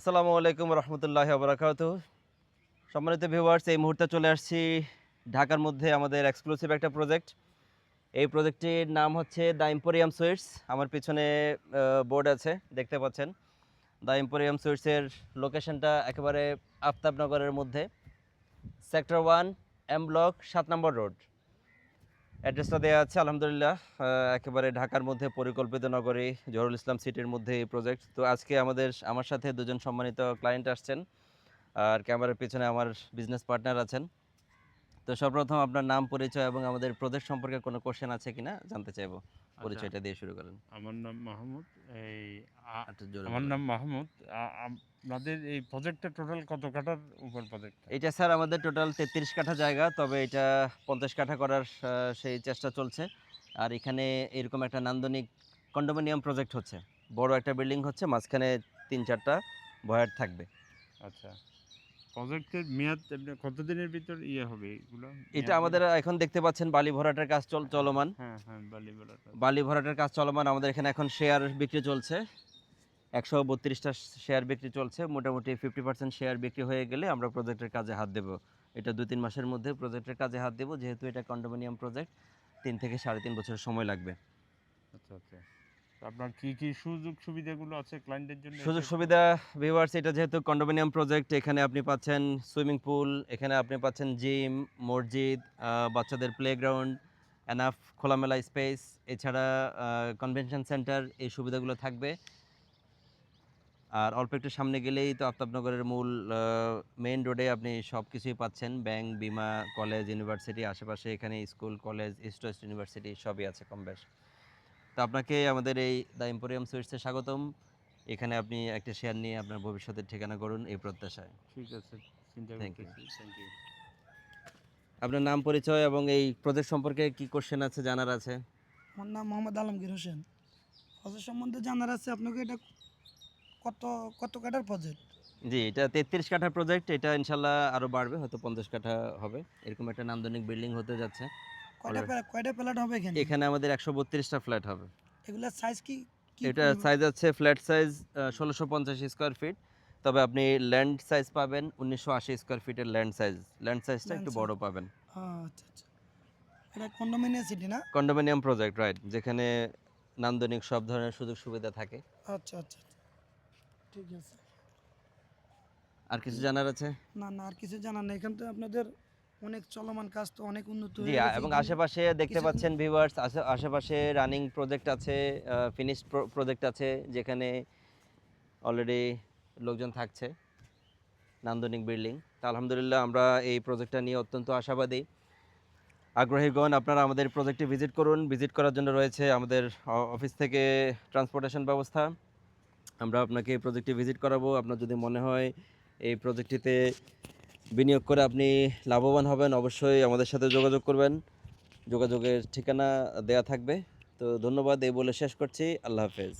আসসালামু আলাইকুম রহমতুল্লাহ বরাকাত। সম্মানিত ভিউয়ার্স এই মুহূর্তে চলে আসছি ঢাকার মধ্যে আমাদের এক্সক্লুসিভ একটা প্রজেক্ট এই প্রজেক্টটির নাম হচ্ছে দ্য ইম্পোরিয়াম সুইটস আমার পিছনে বোর্ড আছে, দেখতে পাচ্ছেন। দ্য ইম্পোরিয়াম সুইটসের লোকেশনটা একেবারে আফতাবনগরের মধ্যে। সেক্টর ওয়ান এম ব্লক সাত নম্বর রোড অ্যাড্রেসটা দেওয়া আছে, আলহামদুলিল্লাহ একেবারে ঢাকার মধ্যে পরিকল্পিত নগরী, জহরুল ইসলাম সিটির মধ্যে এই প্রজেক্ট তো আজকে আমাদের আমার সাথে দুজন সম্মানিত ক্লায়েন্ট আসছেন, আর ক্যামেরার পিছনে আমার বিজনেস পার্টনার আছেন। তো সর্বপ্রথম আপনার নাম পরিচয় এবং আমাদের প্রদেশ সম্পর্কে কোনো কোশ্চেন আছে কিনা জানতে চাইব। পরিচয়টা দিয়ে শুরু করেন। আমার নাম মাহমুদ এই আ- একটু জোরে আমার নাম মাহমুদ আপনাদের এই প্রজেক্টটা টোটাল কত কাঠার উপর প্রজেক্ট এটা স্যার আমাদের টোটাল তেত্রিশ কাঠা জায়গা তবে এটা পঞ্চাশ কাঠা করার সেই চেষ্টা চলছে। আর এখানে এরকম একটা নান্দনিক কন্ডোমিনিয়াম প্রজেক্ট হচ্ছে। বড় একটা বিল্ডিং হচ্ছে মাঝখানে তিন চারটা ভয়ার থাকবে। আচ্ছা। প্রজেক্টের মেয়াদ কতদিনের ভিতর ইয়ে হবে এগুলো? এটা আমাদের এখন দেখতে পাচ্ছেন বালি ভরাটের কাজ চল চলমান। হ্যাঁ হ্যাঁ বালি বেলাটা বালি ভরাটের কাজ চলমান আমাদের এখানে এখন শেয়ার বিক্রি চলছে। একশো বত্রিশটা শেয়ার বিক্রি চলছে মোটামুটি ফিফটি পার্সেন্ট শেয়ার বিক্রি হয়ে গেলে আমরা প্রজেক্টের কাজে হাত দেবো। এটা দুই তিন মাসের মধ্যে প্রজেক্টের কাজে হাত দেবো যেহেতু এটা কন্ডোমিনিয়াম প্রজেক্ট তিন থেকে সাড়ে তিন বছর সময় লাগবে। আচ্ছা আচ্ছা। আপনার কি কি সুযোগ সুবিধাগুলো আছে ক্লায়েন্টের জন্য? সুযোগ সুবিধা ভিউয়ার্স এটা যেহেতু কন্ডোমিনিয়াম প্রজেক্ট এখানে আপনি পাচ্ছেন সুইমিং পুল এখানে আপনি পাচ্ছেন জিম মসজিদ বাচ্চাদের প্লেগ্রাউন্ড এনাফ খোলামেলা স্পেস এছাড়া কনভেনশন সেন্টার এই সুবিধাগুলো থাকবে। আর অল্প একটু সামনে গেলেই তো আফতাবনগরের মূল মেইন রোডে আপনি সব কিছুই পাচ্ছেন। ব্যাংক বিমা কলেজ ইউনিভার্সিটি আশেপাশে এখানে school college East West University সবই আছে কম বেশ। তো আপনাকে আমাদের এই দ্য এম্পোরিয়াম সুইটসে স্বাগতম। এখানে আপনি একটা শেয়ার নিয়ে আপনার ভবিষ্যতের ঠিকানা করুন এই প্রত্যাশায়। ঠিক আছে you. করতেছি। থ্যাংক ইউ আপনার নাম পরিচয় এবং এই প্রজেক্ট সম্পর্কে কি কোশ্চেন আছে জানার আছে? আমার নাম মোহাম্মদ আলমগীর হোসেন। প্রজেক্ট সম্বন্ধে জানার আছে আপনাকে এটা কত কত কাটার প্রজেক্ট জি এটা তেত্রিশ কাঠা প্রজেক্ট এটা ইনশাল্লাহ আরও বাড়বে হয়তো পঞ্চাশ কাঠা হবে। এরকম একটা নান্দনিক বিল্ডিং হতে যাচ্ছে। কয়টা কয়টা প্ল্যাট হবে এখানে? এখানে আমাদের একশো বত্রিশটা ফ্ল্যাট হবে। এগুলার সাইজ কি এটা সাইজ আছে ফ্ল্যাট সাইজ ষোলোশো পঞ্চাশ স্কোয়ার ফিট তবে আপনি ল্যান্ড সাইজ পাবেন উনিশশো আশি স্কোয়ার ফিটের ল্যান্ড সাইজ ল্যান্ড সাইজটা একটু বড় পাবেন। আচ্ছা আচ্ছা। এটা কন্ডোমিনিয়াম সিটি না? কন্ডোমিনিয়াম প্রজেক্ট রাইট যেখানে নান্দনিক সব ধরনের সুযোগ সুবিধা থাকে। আচ্ছা আচ্ছা আচ্ছা। ঠিক আছে। আর কিছু জানার আছে? না না আর কিছু জানার নেই। এখান তো আপনাদের অনেক চলমান কাজ তো অনেক উন্নত এবং আশেপাশে দেখতে পাচ্ছেন ভিউয়ার্স আশেপাশে রানিং প্রজেক্ট আছে ফিনিশড প্রজেক্ট আছে যেখানে অলরেডি লোকজন থাকছে নান্দনিক বিল্ডিং তা আলহামদুলিল্লাহ আমরা এই প্রজেক্টটা নিয়ে অত্যন্ত আশাবাদী। আগ্রহীগণ আপনারা আমাদের প্রজেক্টে ভিজিট করুন। ভিজিট করার জন্য রয়েছে আমাদের অফিস থেকে ট্রান্সপোর্টেশন ব্যবস্থা। আমরা আপনাকে এই প্রজেক্টে ভিজিট করাবো। আপনার যদি মনে হয় এই প্রজেক্টটিতে বিনিয়োগ করে আপনি লাভবান হবেন, অবশ্যই আমাদের সাথে যোগাযোগ করবেন। যোগাযোগের ঠিকানা দেয়া থাকবে। তো ধন্যবাদ, এই বলে শেষ করছি। আল্লাহ হাফেজ।